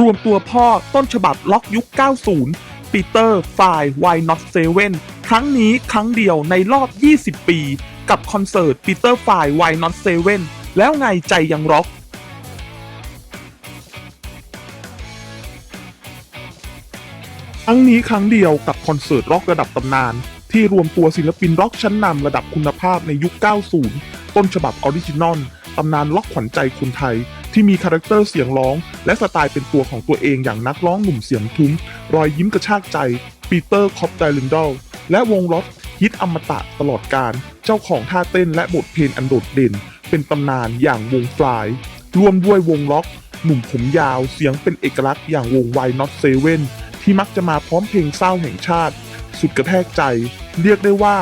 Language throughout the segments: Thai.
รวมตัวพ่อต้นฉบับล็อกยุค 90 ปีเตอร์ไฟ Why Not Seven ครั้งนี้ครั้งเดียวในรอบ 20 ปี กับคอนเสิร์ตปีเตอร์ไฟ Why Not Seven แล้วไงใจยังร็อกครั้งนี้ครั้งเดียวกับคอนเสิร์ตร็อกระดับตำนาน ที่รวมตัวศิลปินร็อกชั้นนำระดับคุณภาพในยุค 90 ต้นฉบับออริจินอลตำนานล็อกขวัญใจคนไทย ที่มีคาแรคเตอร์เสียงร้อง และสไตล์เป็นตัวของตัวเองอย่างนักร้องหนุ่มเสียงทุ้ม รอยยิ้มกระชากใจปีเตอร์คอปไดลินดอลและวงล็อกฮิตอมตะตลอดการ เจ้าของท่าเต้นและบทเพลงอันโดดเด่น เป็นตำนานอย่างวงฟลายรวมด้วยวงล็อก หนุ่มผมยาวเสียงเป็นเอกลักษณ์อย่างวง Why Not Seven ที่มักจะมาพร้อมเพลงเศร้าแห่งชาติ สุดกระแทกใจ เรียกได้ว่า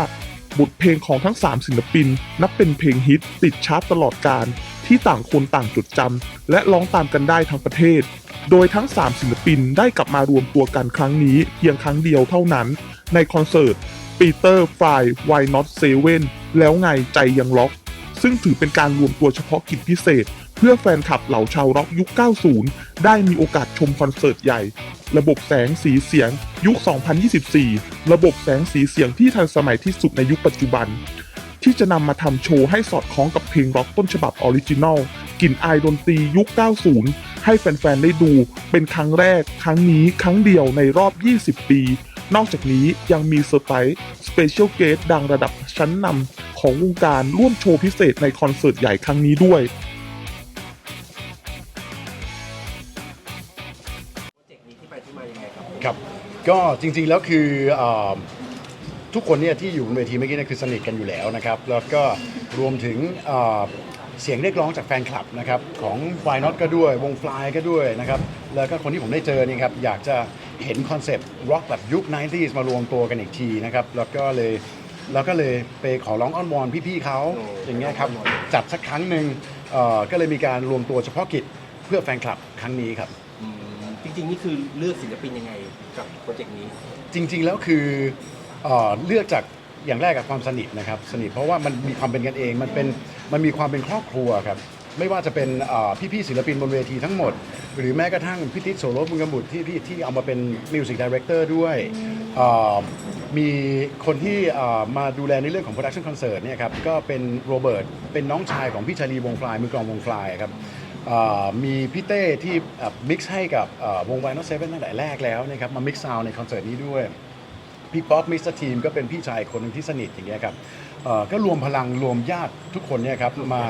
บทเพลงของทั้ง 3 ศิลปิน นับเป็นเพลงฮิตติดชาร์ตตลอดการ ที่ต่างคนต่างจดจำและร้องตามกันได้ทั้งประเทศ โดยทั้ง 3 ศิลปินได้กลับมารวมตัวกันครั้งนี้เพียงครั้งเดียวเท่านั้น ในคอนเสิร์ตปีเตอร์ไฟ Why Not Seven แล้วไงใจยังล็อก ซึ่งถือเป็นการรวมตัวเฉพาะกิจพิเศษ เพื่อแฟนคลับเหล่าชาวร็อกยุค 90 ได้มีโอกาสชมคอนเสิร์ตใหญ่ ระบบแสงสีเสียงยุค 2024 ระบบแสงสีเสียงที่ทันสมัยที่สุดในยุคปัจจุบัน ที่จะนำมาทำโชว์ให้สอดคล้องกับเพลงร็อกต้นฉบับออริจินอลกลิ่นอายดนตรียุค 90 ให้แฟนๆ ได้ดูเป็นครั้งแรก ครั้งนี้ครั้งเดียวในรอบ 20 ปี นอกจากนี้ยังมีเซอร์ไพรส์สเปเชียลเกสดังระดับชั้นนำของวงการร่วมโชว์พิเศษในคอนเสิร์ตใหญ่ครั้งนี้ด้วยโปรเจกต์นี้ที่ไปที่มายังไงครับครับก็จริงๆแล้วคือเอ่อ ทุกคนเนี่ยที่อยู่บนเวทีเมื่อกี้เนี่ยคือสนิทกันอยู่แล้วนะครับ แล้วก็รวมถึงเอ่อเสียงเรียกร้องจากแฟนคลับนะครับของฟลายน็อตก็ด้วย วงฟลายก็ด้วยนะครับ แล้วก็คนที่ผมได้เจอนี่ครับอยากจะเห็นคอนเซปต์ร็อกแบบยุค 90s มารวมตัวกันอีกทีนะครับ แล้วก็เลยแล้วก็เลยไปขอร้องอ้อนวอนพี่ๆเขาโอ้อย่างเงี้ยครับจัดสักครั้งหนึ่งเอ่อก็เลยมีการรวมตัวเฉพาะกิจเพื่อแฟนคลับครั้งนี้ครับอืมจริงๆ นี่คือเลือกศิลปินยังไงกับโปรเจกต์นี้ จริงๆ แล้วคือ เออเลือกจากอย่างแรกกับความสนิทนะครับ สนิทเพราะว่ามันมีความเป็นกันเองมันเป็นมันมีความเป็นครอบครัวครับไม่ว่าจะเป็นเอ่อพี่ๆศิลปินบนเวทีทั้งหมด หรือแม้กระทั่งพี่ติ๊กโสโรบุญกบุตรที่ที่ที่เอามาเป็นมิวสิกดีเรคเตอร์ด้วยเอ่อมีคนที่เอ่อมาดูแลในเรื่องของโปรดักชันคอนเสิร์ตเนี่ยครับก็เป็นโรเบิร์ตเป็นน้องชายของพี่ชาลีวงฟลายมือกลองวงฟลายครับ เอ่อมีพี่เต้ที่มิกซ์ให้กับเอ่อวงไวน์นอตเซเว่นตั้งแต่แรกแล้วนะครับมามิกซ์ซาวในคอนเสิร์ตนี้ด้วย พี่ป๊อปมิสเตอร์ทีมก็เป็นพี่ชายคนหนึ่งที่สนิทอย่างเงี้ยครับเอ่อก็รวมพลังรวมญาติทุกคนเนี่ยครับมา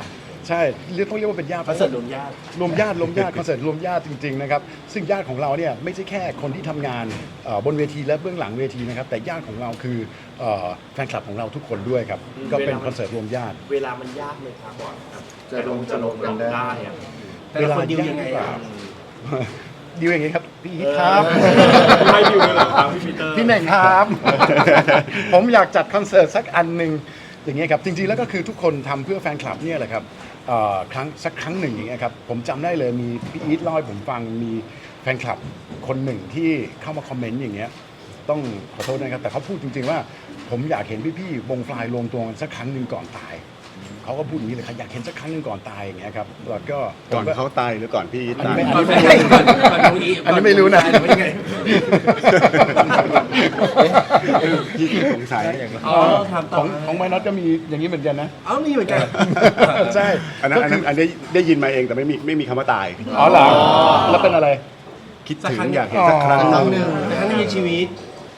ใช่เรียกต้องเรียกว่าเป็นญาติคอนเสิร์ตรวมญาติ รวมญาติรวมญาติคอนเสิร์ตรวมญาติจริงๆนะครับซึ่งญาติของเราเนี่ยไม่ใช่แค่คนที่ทำงานเอ่อบนเวทีและเบื้องหลังเวทีนะครับแต่ญาติของเราคือเอ่อแฟนคลับของเราทุกคนด้วยครับก็เป็นคอนเสิร์ตรวมญาติ เวลามันยากเลยครับบอลครับจะลงจะลงกันได้อะแต่ละคนดิวยังไงเวลายากหรือเปอะล่า ดิวอย่างนี้ครับพี่อีทครับไม่ดิวเลยเหรอครับพี่ปีเตอร์ พี่เน่งครับ ผมอยากจัดคอนเสิร์ตสักอันหนึ่งอย่างเงี้ยครับจริงๆแล้วก็คือทุกคนทำเพื่อแฟนคลับเนี่ยแหละครับเอ่อครั้งสักครั้งหนึ่งอย่างเงี้ยครับผมจำได้เลยมีพี่อีทเล่าให้ผมฟังมีแฟนคลับคนหนึ่งที่เข้ามาคอมเมนต์อย่างเงี้ยต้องขอโทษนะครับแต่เขาพูดจริงๆว่า ผมอยากเห็นพี่ๆวงฟลายรวมตัวกันสักครั้งหนึ่งก่อนตาย เขาก็พูดอย่างนี้เลยครับอยากเห็นสักครั้งหนึ่งก่อนตายอย่างเงี้ยครับแล้วก็ก่อนเขาตายหรือก่อนพี่อันตานี้ยไม่ก่อนไม่ก่อนก่อนตรงนี้อันนี้ไม่รู้นะหรือว่ายังไงพี่สงสัยอย่างนั้น อ๋อถามต่ขอองของไมน็อตก็มีอย่างนี้เหมือนกันนะ เอ้ามีเหมือนกัน ใช่อันนั้นอันนั้นอันนี้ได้ยินมาเองแต่ไม่มีไม่มีคำว่าตาย อ๋อเหรอแล้วเป็นอะไร คิดสักถึงครั้งอยากเห็นสักครั้งอ๋อหนึ่งแต่ครั้งในชีวิต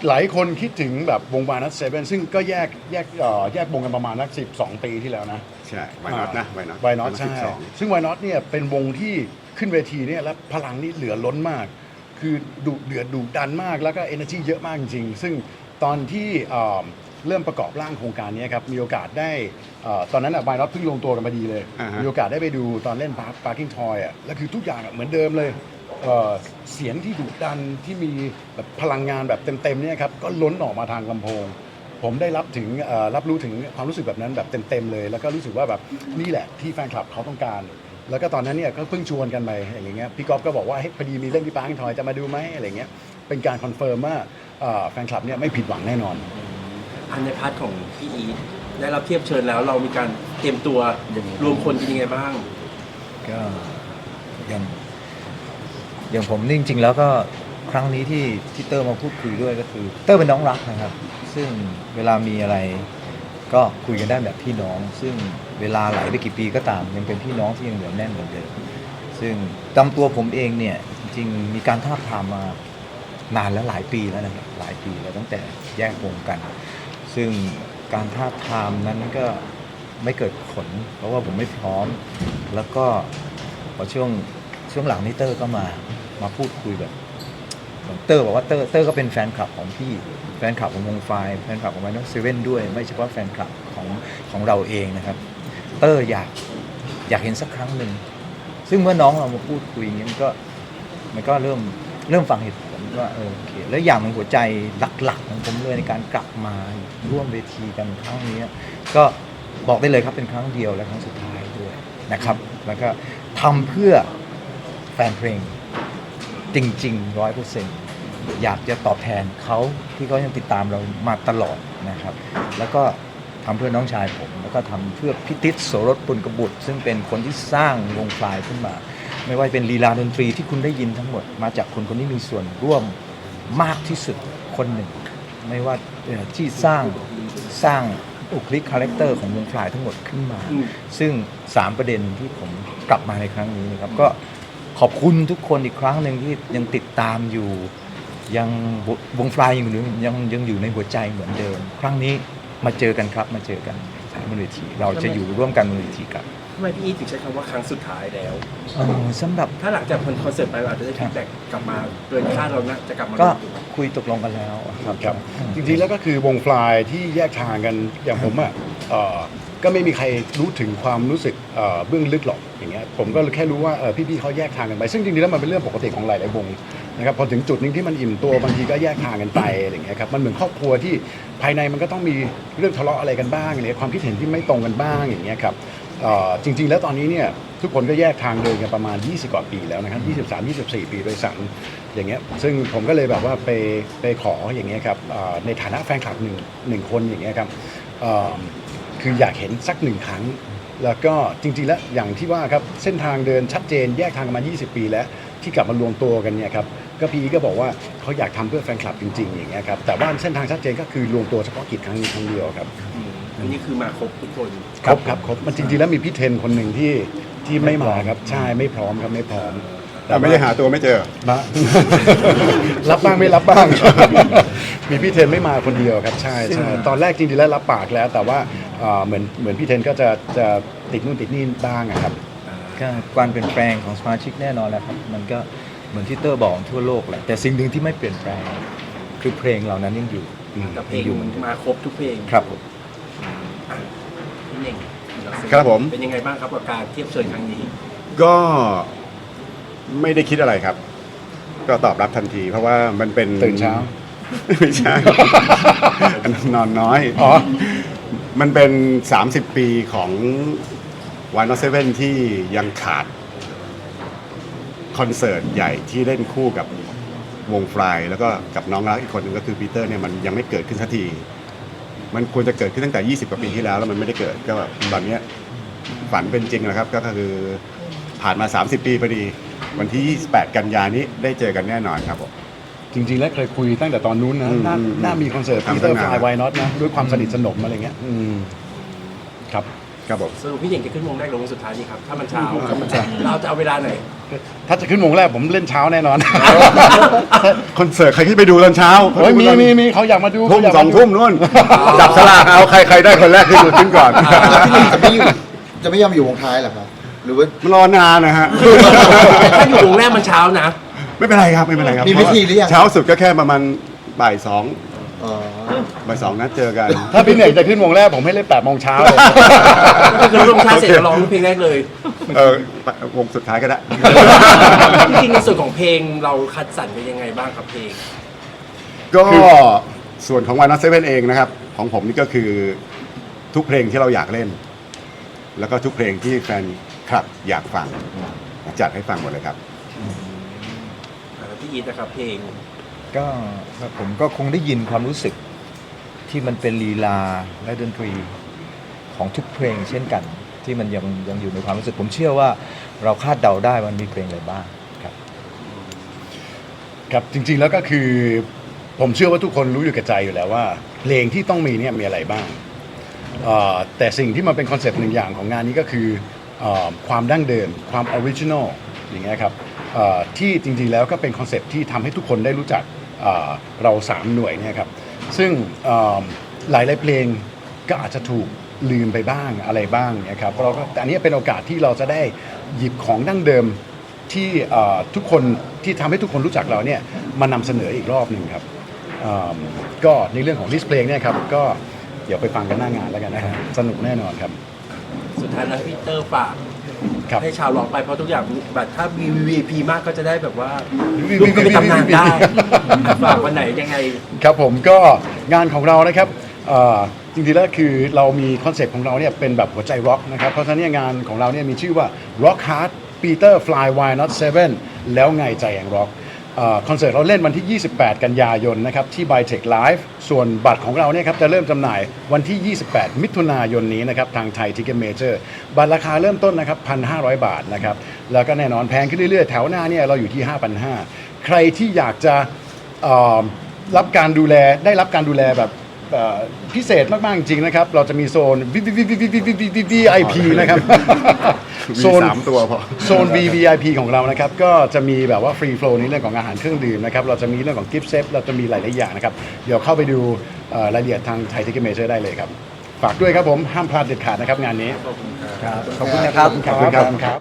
หลายคนคิดถึงแบบวงวานัทเซเว่นซึ่งก็แยกแยกเอ่อแยกวงกันประมาณนักสิบสองปีที่แล้วนะ ใช่ไวน็อตนะไวน็อตไวน็อตใช่สิบสองซึ่งไวน็อตเนี่ยเป็นวงที่ขึ้นเวทีเนี่ยแล้วพลังนี่เหลือล้นมาก คือดุเดือดดุดันมากแล้วก็ energy เยอะมากจริงๆ ซึ่งตอนที่เอ่อเริ่มประกอบร่างโครงการนี้ครับ มีโอกาสได้เอ่อตอนนั้นอะไวน็อตเพิ่งลงตัวกันมาดีเลย อ่าฮะ มีโอกาสได้ไปดูตอนเล่นพาร์คพาร์กิ้งทอยอะแล้วคือทุกอย่างอะเหมือนเดิมเลย เอ่อเสียงที่ดุดันที่มีแบบพลังงานแบบเต็มๆเนี่ยครับก็ล้นออกมาทางลำโพง ผมได้รับถึงเอ่อรับรู้ถึงความรู้สึกแบบนั้นแบบเต็มๆเลย แล้วก็รู้สึกว่าแบบนี่แหละที่แฟนคลับเขาต้องการ แล้วก็ตอนนั้นเนี่ยก็เพิ่งชวนกันไปอย่างเงี้ยพี่ก๊อฟก็บอกว่าเฮ้ยพอดีมีเรื่องที่ปาร์คทอยจะมาดูไหมอะไรเงี้ยเป็นการคอนเฟิร์มว่าเอ่อแฟนคลับเนี่ยไม่ผิดหวังแน่นอน อันในพาร์ทของพี่อีทได้รับเทียบเชิญแล้วเรามีการเตรียมตัวรวมคนกันยังไงบ้าง ก็ยัง อย่างผมนี่จริงๆแล้วก็ครั้งนี้ที่ที่เตอร์มาพูดคุยด้วยก็คือ เตอร์เป็นน้องรักนะครับ ซึ่งเวลามีอะไรก็คุยกันได้แบบพี่น้อง ซึ่งเวลาไหลไปกี่ปีก็ตามยังเป็นพี่น้องที่ยังเหนียวแน่นเหมือนเดิมซึ่งตามตัวผมเองเนี่ยจริงๆมีการท้าบทามมานานแล้วหลายปีแล้วนะครับหลายปีแล้วตั้งแต่แยกวงกัน ซึ่งการท้าบทามนั้นก็ไม่เกิดผล เพราะว่าผมไม่พร้อม แล้วก็พอช่วง ช่วงหลังนี้เตอร์ก็มามาพูดคุยแบบเตอร์บอกว่าเตอร์เตอร์ก็เป็นแฟนคลับของพี่แฟนคลับของวงไฟแฟนคลับของไมโนเซเว่นด้วย ไม่เฉพาะแฟนคลับของของเราเองนะครับ เตอร์อยากอยากเห็นสักครั้งหนึ่งซึ่งเมื่อน้องเรามาพูดคุยอย่างนี้มันก็มันก็เริ่มเริ่มฟังเหตุผลว่าเออโอเคแล้วอย่างมันหัวใจหลักๆของผมเลยในการกลับมาร่วมเวทีกันครั้งนี้ ก็บอกได้เลยครับเป็นครั้งเดียวและครั้งสุดท้ายด้วยนะครับ แล้วก็ทำเพื่อ ฟนเพลง จริงๆร้อยเปอร์เซ็นต์อยากจะตอบแทนเขาที่เขายังติดตามเรามาตลอดนะครับ แล้วก็ทำเพื่อน้องชายผม แล้วก็ทำเพื่อพิติศโสรสปุณกบุตร ซึ่งเป็นคนที่สร้างวงฟลายขึ้นมา ไม่ว่าเป็นลีลาดนตรีที่คุณได้ยินทั้งหมด มาจากคนคนที่มีส่วนร่วมมากที่สุดคนหนึ่ง ไม่ว่าที่สร้างสร้างอุคลิกคาแรคเตอร์ของวงฟลายทั้งหมดขึ้นมา ซึ่ง 3 ประเด็นที่ผมกลับมาในครั้งนี้นะครับก็ ขอบคุณทุกคนอีกครั้งหนึ่งที่ยังติดตามอยู่ ยังววงฟลายยังอยู่ยังยังอยู่ในหัวใจเหมือนเดิม ครั้งนี้มาเจอกันครับมาเจอกันบนเวทีเราจะอยู่ร่วมกันบนเวทีกันทำไมพี่อีทถึงใช้คำว่าครั้งสุดท้ายแล้วเอ่อสำหรับถ้าหลังจากคอนเสิร์ตไปเราอาจจะได้ฟีดแบ็กกลับมาเกินคาดเรานะจะกลับมาก็รวมตัวคุยตกลงกันแล้วครับครับอืมจริงๆแล้วก็คือวงฟลายที่แยกทางกันอย่างผมอะเอ่อ ก็ไม่มีใครรู้ถึงความรู้สึกเบื้องลึกหรอกอย่างเงี้ยผมก็แค่รู้ว่าพี่ๆเขาแยกทางกันไป ซึ่งจริงๆแล้วมันเป็นเรื่องปกติของหลายๆวงนะครับพอถึงจุดหนึงที่มันอิ่มตัวบางทีก็แยกทางกันไปอะไรอย่างเงี้ยครับมันเหมือนครอบครัวที่ภายในมันก็ต้องมีเรื่องทะเลาะอะไรกันบ้างเนี่ยความคิดเห็นที่ไม่ตรงกันบ้างอย่างเงี้ยครับจริงๆ แล้วตอนนี้เนี่ยทุกคนก็แยกทางเดินกันประมาณ 20 กว่าปีแล้วนะครับ23 24 ปีโดยสันอย่างเงี้ยซึ่งผมก็เลยแบบว่าไปไปขออย่างเงี้ยครับในฐานะแฟนคลับหนึ่งหนึ่งคนอย่างเงี้ยครับ คืออยากเห็นสักหนึ่งครั้ง แล้วก็จริงๆแล้วอย่างที่ว่าครับเส้นทางเดินชัดเจนแยกทางกันมา 20 ปีแล้ว ที่กลับมารวมตัวกันเนี่ยครับก็พีก็บอกว่าเขาอยากทำเพื่อแฟนคลับจริง ๆ อย่างเงี้ยครับแต่ว่าเส้นทางชัดเจนก็คือรวมตัวเฉพาะกิจครั้งนี้ครั้งเดียวครับอืมอันนี้คือมาครบทุกคนครบครับครบมันจริงๆแล้วมีพี่เทนคนหนึ่งที่ที่ไม่มาครับใช่ไม่พร้อมครับไม่พร้อมแต่ไม่ได้หาตัวไม่เจอมารับบ้างไม่รับบ้าง มีพี่เทนไม่มาคนเดียวครับ ใช่ใช่ตอนแรกจริงๆแล้วรับปากแล้ว แต่ว่า เอ่อเหมือนเหมือนพี่เทนก็จะจะติดนู่นติดนี่บ้างอะครับ ก็การเปลี่ยนแปลงของสมาชิกแน่นอนแหละครับ มันก็เหมือนที่เตอร์บอกทั่วโลกแหละ แต่สิ่งหนึ่งที่ไม่เปลี่ยนแปลง คือเพลงเหล่านั้นยังอยู่แต่เพลงอยู่เหมือนเดิม มาครบทุกเพลงครับผม อะพี่เน่งครับผม เป็นยังไงบ้างครับกับการเทียบเชิญครั้งนี้ ก็ไม่ได้คิดอะไรครับ ก็ตอบรับทันทีเพราะว่ามันเป็นตื่นเช้า ไม่ใช่อันนั้นนอนน้อยอ๋อ มันเป็น 30 ปีของวานอเซเว่นที่ยังขาดคอนเสิร์ตใหญ่ที่เล่นคู่กับวงฟลายแล้วก็กับน้องรักอีกคนหนึ่งก็คือปีเตอร์เนี่ยมันยังไม่เกิดขึ้นสักที มันควรจะเกิดขึ้นตั้งแต่ 20 กว่าปีที่แล้วแล้วมันไม่ได้เกิดก็แบบตอนเนี้ยฝันเป็นจริงแล้วครับก็คือผ่านมา 30 ปีพอดี วันที่ 28 กันยานี้ได้เจอกันแน่นอนครับผม จริงๆ แล้วเคยคุยตั้งแต่ตอนนู้นนะอืมน่าอืมน่ามีคอนเสิร์ตทำพีเตอร์ตั้งฟนานลายไวน็อตนะ ด้วยความสนิทสนมอะไรเงี้ยอืมครับ ครับผม สรุปพี่เน่งจะขึ้นวงแรกหรือวงสุดท้ายดีครับถ้ามันเช้า เราจะเอาเวลาไหน ถ้าจะขึ้นวงแรกผมเล่นเช้าแน่นอน คอนเสิร์ตใครที่ไปดูตอนเช้าโอ้ยมีมีมีเขาอยากมาดูทุ่มเขายากสมาองดูทุ่มนู่น จับสลากเอาใครใครได้คนแรกขึ้นดูขึ้นก่อนพี่หนุ่มจะไม่อยู่จะไม่ยอมอยู่วงท้ายเหรอครับหรือว่ารอนานนะฮะ ถ้าอยู่วงแรกมันเช้านะ ไม่เป็นไรครับไม่เป็นไรครับมีวิธีหรือยัง เช้าสุดก็แค่ประมาณบ่ายสองอ๋อบ่ายสองนัดเจอกัน ถ้าพี่เหน่งจะขึ้นวงแรกผมให้เล่นแปดโมงเช้าเลยก็คือลงช้าเสร็จโอเคก็ร้องเพลงแรกเลย เออวงสุดท้ายก็ได้ จริงๆในส่วนของเพลงเราคัดสรรเป็นยังไงบ้างครับเพลง ก็ส่วนของวันนัทเซเว่นเองนะครับ ของผมนี่ก็คือทุกเพลงที่เราอยากเล่น แล้วก็ทุกเพลงที่แฟนคลับอยากฟังจัดให้ฟังหมดเลยครับ อ่าพี่อีทนะครับเพลง ก็ผมก็คงได้ยินความรู้สึกที่มันเป็นลีลาและดนตรีของทุกเพลงเช่นกัน ที่มันยังยังอยู่ในความรู้สึก ผมเชื่อว่าเราคาดเดาได้มันมีเพลงอะไรบ้างครับ ครับจริงๆแล้วก็คือ ผมเชื่อว่าทุกคนรู้อยู่กับใจอยู่แล้วว่า เพลงที่ต้องมีเนี่ยมีอะไรบ้างเอ่อแต่สิ่งที่มันเป็นคอนเซปต์หนึ่งอย่างของงานนี้ก็คือเอ่อความดั้งเดิม ความออริจินอลอย่างเงี้ยครับเอ่อ ที่จริงๆแล้วก็เป็นคอนเซปที่ทำให้ทุกคนได้รู้จักเราสามหน่วยเนี่ยครับซึ่งหลายๆเพลงก็อาจจะถูกลืมไปบ้างอะไรบ้างนะครับเราก็แต่อันนี้เป็นโอกาสที่เราจะได้หยิบของดั้งเดิมที่ทุกคนที่ทำให้ทุกคนรู้จักเราเนี่ยมานำเสนออีกรอบหนึ่งครับก็ในเรื่องของลิสเพลงเนี่ยครับก็เดี๋ยวไปฟังกันหน้างานแล้วกันนะฮะสนุกแน่นอนครับ สุดท้ายแล้วพี่เตอร์ฝาก ครับ ให้ชาวล็อกไปเพราะทุกอย่างบัตรถ้า VIP มากก็จะได้แบบว่า VIP ร่วมกันเป็นตำนานได้ฝากวันไหนยังไง ครับผมก็งานของเรานะครับเอ่อจริงๆแล้วคือเรามีคอนเซปต์ของเราเนี่ยเป็นแบบหัวใจร็อกนะครับ เพราะฉะนั้นเนี่ยงานของเราเนี่ยมีชื่อว่า Rock Hard Peter Fly Why Not Seven แล้วไงใจแองร็อก คอนเสิร์ตเราเล่นวันที่ 28 กันยายนนะครับที่ b y t e c h Live ส่วนบัตรของเราเนี่ยครับจะเริ่มจำหน่ายวันที่ 28 มิถุนายนนี้นะครับทางไทยทิกเก็ตเมเจอร์บัตรราคาเริ่มต้นนะครับ 1,500 บาทนะครับแล้วก็แน่นอนแพงขึ้นเรื่อยๆ แถวหน้าเนี่ยเราอยู่ที่ 5,500 ใครที่อยากจะรับการดูแลได้รับการดูแลแบบ พิเศษมาก ๆ จริง ๆ นะครับ เราจะมีโซน VIP นะครับมีโซนสามตัวพอโซน VVIP ของเรานะครับ ก็จะมีแบบว่าฟรีโฟลในเรื่องของอาหารเครื่องดื่มนะครับ เราจะมีเรื่องของกิฟต์เซตเราจะมีหลาย ๆ อย่างนะครับ เดี๋ยวเข้าไปดูเอ่อรายละเอียดทางไทยทิกเก็ตเมเจอร์ได้เลยครับ ฝากด้วยครับผมห้ามพลาดเด็ดขาดนะครับงานนี้ครับ ขอบคุณนะครับ ขอบคุณครับ